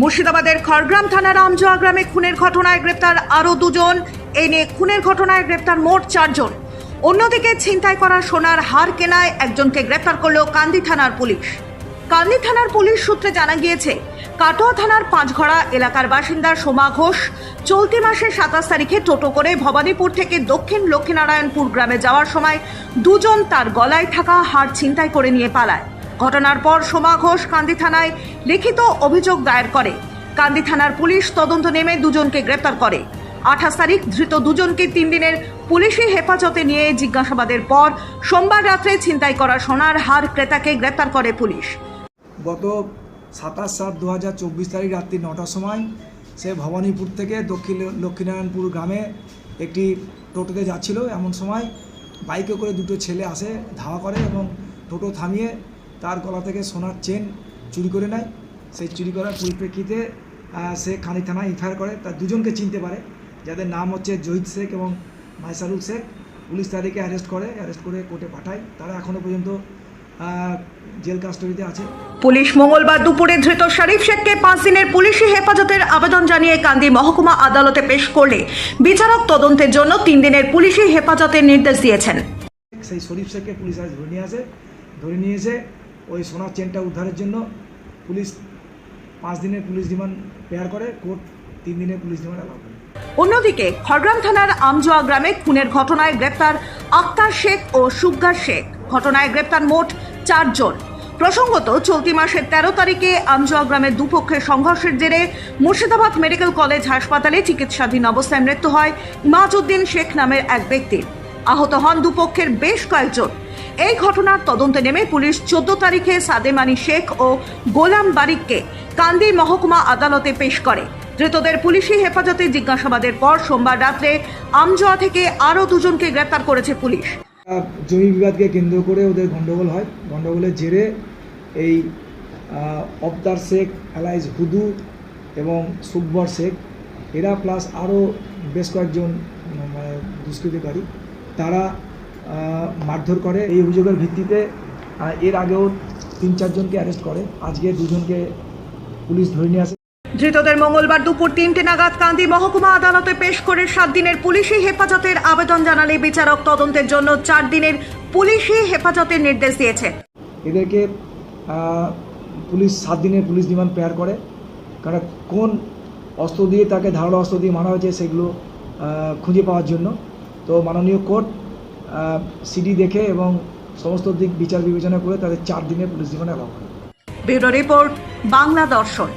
মুর্শিদাবাদের খড়গ্রাম থানার আমজোয়া গ্রামে খুনের ঘটনায় গ্রেপ্তার আরও দুজন। এই নিয়ে খুনের ঘটনায় গ্রেপ্তার মোট চারজন। অন্যদিকে ছিনতাই করা সোনার হার কেনায় একজনকে গ্রেপ্তার করল কান্দি থানার পুলিশ। কান্দি থানার পুলিশ সূত্রে জানা গিয়েছে, কাটোয়া থানার পাঁচঘড়া এলাকার বাসিন্দা সোমা ঘোষ চলতি মাসের সাতাশ তারিখে টোটো করে ভবানীপুর থেকে দক্ষিণ লক্ষ্মীনারায়ণপুর গ্রামে যাওয়ার সময় দুজন তার গলায় থাকা হার ছিনতাই করে নিয়ে পালায়। ঘটনার পর সোমা ঘোষ কান্দি থানায় লিখিত অভিযোগ দায়ের করে। কান্দি থানার পুলিশ তদন্ত নেমে দুজনকে গ্রেপ্তার করে। আঠাশ তারিখ ধৃত দুজনকে তিন দিনের পুলিশি হেফাজতে নিয়ে জিজ্ঞাসাবাদের পর সোমবার রাত্রে ছিনতাই করা সোনার হার ক্রেতাকে গ্রেপ্তার করে পুলিশ। গত সাতাশ সাত দু হাজার চব্বিশ তারিখ রাত্রি নটার সময় সে ভবানীপুর থেকে দক্ষিণ লক্ষ্মীনারায়ণপুর গ্রামে একটি টোটোতে যাচ্ছিল। এমন সময় বাইকে করে দুটো ছেলে আসে, ধাওয়া করে এবং টোটো থামিয়ে তার গলা থেকে সোনার চেন চুরি করে নেয়। সেই চুরি করার পরিপ্রেক্ষিতে সে খানি থানায় এফআইআর করে। তার দুজনকে চিনতে পারে যাদের নাম হচ্ছে জহিদ শেখ এবং মাইসারুল শেখ। পুলিশ তাদেরকে অ্যারেস্ট করে অ্যারেস্ট করে কোর্টে পাঠায়। তারা এখনও পর্যন্ত জেল কাস্টডিতে আছে। পুলিশ মঙ্গলবার দুপুরে ধৃত শরীফ শেখকে পাঁচ দিনের পুলিশি হেফাজতের আবেদন জানিয়ে কান্দি মহকুমা আদালতে পেশ করলে বিচারক তদন্তের জন্য তিন দিনের পুলিশি হেফাজতের নির্দেশ দিয়েছেন। সেই শরীফ শেখকে পুলিশ আজ ধরে নিয়ে আসে। ধরে নিয়ে এসে ওই সোনার চেনটা উদ্ধারের জন্য পুলিশ পাঁচ দিনের পুলিশ রিমান্ড পেয়ার করে, কোর্ট তিন দিনের পুলিশ রিমান্ড অ্যালাউ করে। অন্যদিকে, খড়গ্রাম থানার আমজোয়া গ্রামে খুনের ঘটনায় গ্রেপ্তার আক্তার শেখ ও সুগ্গার শেখ। ঘটনায় গ্রেপ্তার মোট চারজন। প্রসঙ্গত, চলতি মাসের তেরো তারিখে আমজোয়া গ্রামের দুপক্ষের সংঘর্ষের জেরে মুর্শিদাবাদ মেডিকেল কলেজ হাসপাতালে চিকিৎসাধীন অবস্থায় মৃত্যু হয় ইমাজউদ্দিন শেখ নামের এক ব্যক্তির। আহত হন দুপক্ষের বেশ কয়েকজন। এই ঘটনার তদন্তে নেমে পুলিশ চোদ্দ তারিখে সাদেমানি শেখ ও গোলাম বারিককে কান্দি মহকুমা আদালতে পেশ করে। ধৃতদের পুলিশি হেফাজতে জিজ্ঞাসাবাদের পর সোমবার রাত্রে আমজোয়া থেকে আরও দুজনকে গ্রেপ্তার করেছে পুলিশ। জমি বিবাদকে কেন্দ্র করে ওদের গণ্ডগোল হয়। গণ্ডগোলের জেরে এই আহ, অবতার শেখ অ্যালাইজ হুদু এবং সুকবর শেখ এরা প্লাস আরও বেশ কয়েকজন মানে দুষ্কৃতিকারী তারা মারধর করে। এই অভিযোগের ভিত্তিতে এর আগেও তিন চারজনকে অ্যারেস্ট করে। আজকে দুজনকে পুলিশ ধরে নিয়ে আসে। ধৃতদের মঙ্গলবার দুপুর তিনটে নাগাদ কান্দি মহকুমা আদালতে পেশ করে সাত দিনের পুলিশি হেফাজতের আবেদন জানালে বিচারক তদন্তের জন্য চার দিনের পুলিশি হেফাজতের নির্দেশ দিয়েছে। এদেরকে পুলিশ সাত দিনের পুলিশ রিমান্ড পেয়ার করে। কারণ কোন অস্ত্র দিয়ে তাকে ধারালো অস্ত্র দিয়ে মারা হয়েছে সেগুলো খুঁজে পাওয়ার জন্য। তো মাননীয় কোর্ট সিডি দেখে এবং সমস্ত দিক বিচার বিবেচনা করে তাদের চার দিনের পুলিশ জীবনে অভাব করে। ব্যুরো রিপোর্ট, বাংলা দর্শন।